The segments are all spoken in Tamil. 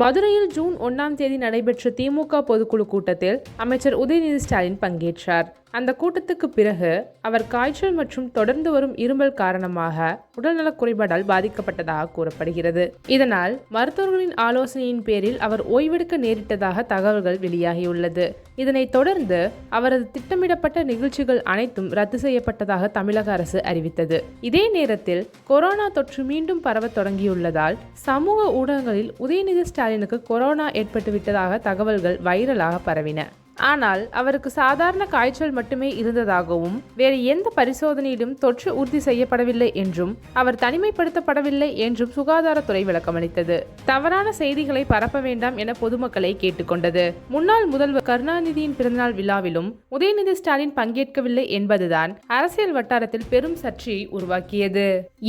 மதுரையில் ஜூன் ஒன்றாம் தேதி நடைபெற்ற திமுக பொதுக்குழு கூட்டத்தில் அமைச்சர் உதயநிதி ஸ்டாலின் பங்கேற்றார். அந்த கூட்டத்துக்கு பிறகு அவர் காய்ச்சல் மற்றும் தொடர்ந்து வரும் இருமல் காரணமாக உடல்நலக் குறைபாடால் பாதிக்கப்பட்டதாக கூறப்படுகிறது. இதனால் மருத்துவர்களின் ஆலோசனையின் பேரில் அவர் ஓய்வெடுக்க நேரிட்டதாக தகவல்கள் வெளியாகியுள்ளது. இதனைத் தொடர்ந்து அவரது திட்டமிடப்பட்ட நிகழ்ச்சிகள் அனைத்தும் ரத்து செய்யப்பட்டதாக தமிழக அரசு அறிவித்தது. இதே நேரத்தில் கொரோனா தொற்று மீண்டும் பரவத் தொடங்கியுள்ளதால் சமூக ஊடகங்களில் உதயநிதி ஸ்டாலினுக்கு கொரோனா ஏற்பட்டுவிட்டதாக தகவல்கள் வைரலாக பரவின. ஆனால் அவருக்கு சாதாரண காய்ச்சல் மட்டுமே இருந்ததாகவும் வேறு எந்த பரிசோதனையிலும் தொற்று உறுதி செய்யப்படவில்லை என்றும் அவர் தனிமைப்படுத்தப்படவில்லை என்றும் சுகாதாரத்துறை விளக்கமளித்தது. தவறான செய்திகளை பரப்ப வேண்டாம் என பொதுமக்களை கேட்டுக்கொண்டது. முன்னாள் முதல்வர் கருணாநிதியின் பிறந்தநாள் விழாவிலும் உதயநிதி ஸ்டாலின் பங்கேற்கவில்லை என்பதுதான் அரசியல் வட்டாரத்தில் பெரும் சர்ச்சையை உருவாக்கியது.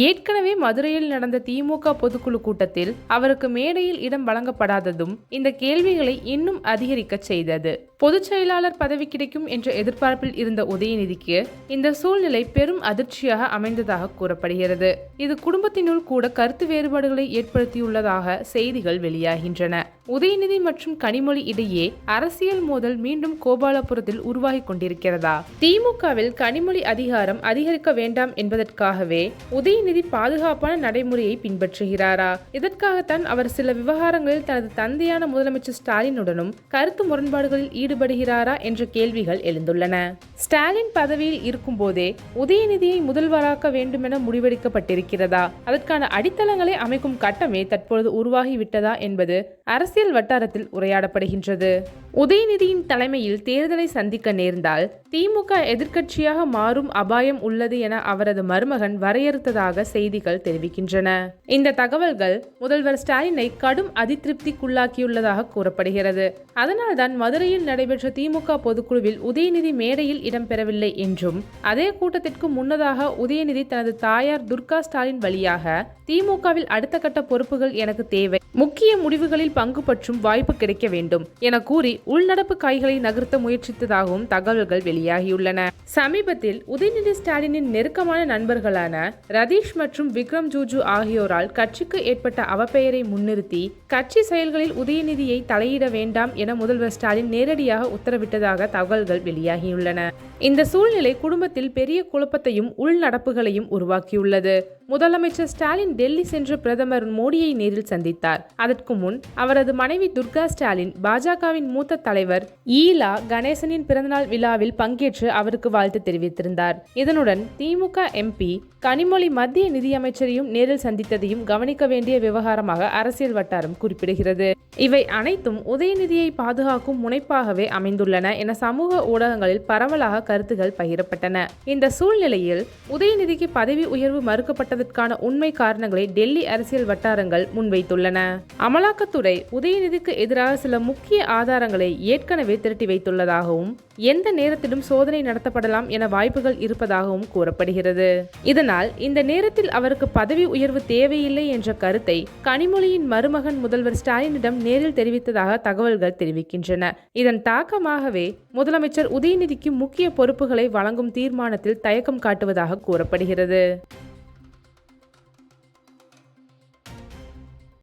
ஏற்கனவே மதுரையில் நடந்த திமுக பொதுக்குழு கூட்டத்தில் அவருக்கு மேடையில் இடம் வழங்கப்படாததும் இந்த கேள்விகளை இன்னும் அதிகரிக்க செய்தது. பொது பொதுச் செயலாளர் பதவி கிடைக்கும் என்ற எதிர்பார்ப்பில் இருந்த உதயநிதிக்கு இந்த சூழ்நிலை பெரும் அதிர்ச்சியாக அமைந்ததாக கூறப்படுகிறது. இது குடும்பத்தினுள் கூட கருத்து வேறுபாடுகளை ஏற்படுத்தியுள்ளதாக செய்திகள் வெளியாகின்றன. உதயநிதி மற்றும் கனிமொழி இடையே அரசியல் மோதல் மீண்டும் கோபாலபுரத்தில் உருவாகி கொண்டிருக்கிறதா? திமுகவில் கனிமொழி அதிகாரம் அதிகரிக்க வேண்டாம் என்பதற்காகவே உதயநிதி பாதுகாப்பான நடைமுறையை பின்பற்றுகிறாரா? இதற்காகத்தான் அவர் சில விவகாரங்களில் தனது தந்தையான முதலமைச்சர் ஸ்டாலினுடனும் கருத்து முரண்பாடுகளில் செயல்படுகிறாரா என்ற கேள்விகள் எழுந்துள்ளன. ஸ்டாலின் பதவியில் இருக்கும்போதே உதயநிதியை முதல்வராக்க வேண்டுமென முடிவெடுக்கப்பட்டிருக்கிறதா? அதற்கான அடித்தளங்களை அமைக்கும் கட்டமே தற்பொழுது உருவாகிவிட்டதா என்பது அரசியல் வட்டாரத்தில் உரையாடப்படுகின்றது. உதயநிதியின் தலைமையில் தேர்தலை சந்திக்க நேர்ந்தால் திமுக எதிர்க்கட்சியாக மாறும் அபாயம் உள்ளது என அவரது மருமகன் வரையறுத்ததாக செய்திகள் தெரிவிக்கின்றன. இந்த தகவல்கள் முதல்வர் ஸ்டாலினை கடும் அதிருப்திக்குள்ளாக்கியுள்ளதாக கூறப்படுகிறது. அதனால்தான் மதுரையில் நடைபெற்ற திமுக பொதுக்குழுவில் உதயநிதி மேடையில் இடம்பெறவில்லை என்றும் அதே கூட்டத்திற்கு முன்னதாக உதயநிதி தனது தாயார் துர்கா ஸ்டாலின் வழியாக திமுகவில் அடுத்த கட்ட பொறுப்புகள் எனக்கு தேவை. முக்கிய முடிவுகளில் பங்கு பற்றும் வாய்ப்பு கிடைக்க வேண்டும் என கூறி உள்நடப்பு காய்களை நகர்த்த முயற்சித்ததாகவும் தகவல்கள் வெளியாகியுள்ளன. சமீபத்தில் உதயநிதி ஸ்டாலினின் நெருக்கமான நண்பர்களான ரதீஷ் மற்றும் விக்ரம் ஜூஜு ஆகியோரால் கட்சிக்கு ஏற்பட்ட அவப்பெயரை முன்னிறுத்தி கட்சி செயல்களில் உதயநிதியை தலையிட வேண்டாம் என முதல்வர் ஸ்டாலின் நேரடியாக உத்தரவிட்டதாக தகவல்கள் வெளியாகியுள்ளன. இந்த சூழ்நிலை குடும்பத்தில் பெரிய குழப்பத்தையும் உள்நடப்புகளையும் உருவாக்கியுள்ளது. முதலமைச்சர் ஸ்டாலின் டெல்லி சென்று பிரதமர் மோடியை நேரில் சந்தித்தார். அதற்கு முன் அவரது மனைவி துர்கா ஸ்டாலின் பாஜகவின் மூத்த தலைவர் ஈலா கணேசனின் பிறந்தநாள் விழாவில் பங்கேற்று அவருக்கு வாழ்த்து தெரிவித்திருந்தார். இதனுடன் திமுக எம்பி கனிமொழி மத்திய நிதியமைச்சரையும் நேரில் சந்தித்ததையும் கவனிக்க வேண்டிய விவகாரமாக அரசியல் வட்டாரம் குறிப்பிடுகிறது. இவை அனைத்தும் உதயநிதியை பாதுகாக்கும் முனைப்பாகவே அமைந்துள்ளன என சமூக ஊடகங்களில் பரவலாக கருத்துகள் பகிரப்பட்டன. இந்த சூழ்நிலையில் உதயநிதிக்கு பதவி உயர்வு மறுக்கப்பட்டது மறுக்கப்பட்டதற்கான உண்மை காரணங்களை டெல்லி அரசியல் வட்டாரங்கள் முன்வைத்துள்ளன. அமலாக்கத்துறை உதயநிதிக்கு எதிராக சில முக்கிய ஆதாரங்களை ஏற்கனவே திரட்டி வைத்துள்ளதாகவும் எந்த நேரத்திலும் சோதனை நடத்தப்படலாம் என வாய்ப்புகள் இருப்பதாகவும் கூறப்படுகிறது. இதனால் இந்த நேரத்தில் அவருக்கு பதவி உயர்வு தேவையில்லை என்ற கருத்தை கனிமொழியின் மருமகன் முதல்வர் ஸ்டாலினிடம் நேரில் தெரிவித்ததாக தகவல்கள் தெரிவிக்கின்றன. இதன் தாக்கமாகவே முதலமைச்சர் உதயநிதிக்கு முக்கிய பொறுப்புகளை வழங்கும் தீர்மானத்தில் தயக்கம் காட்டுவதாக கூறப்படுகிறது.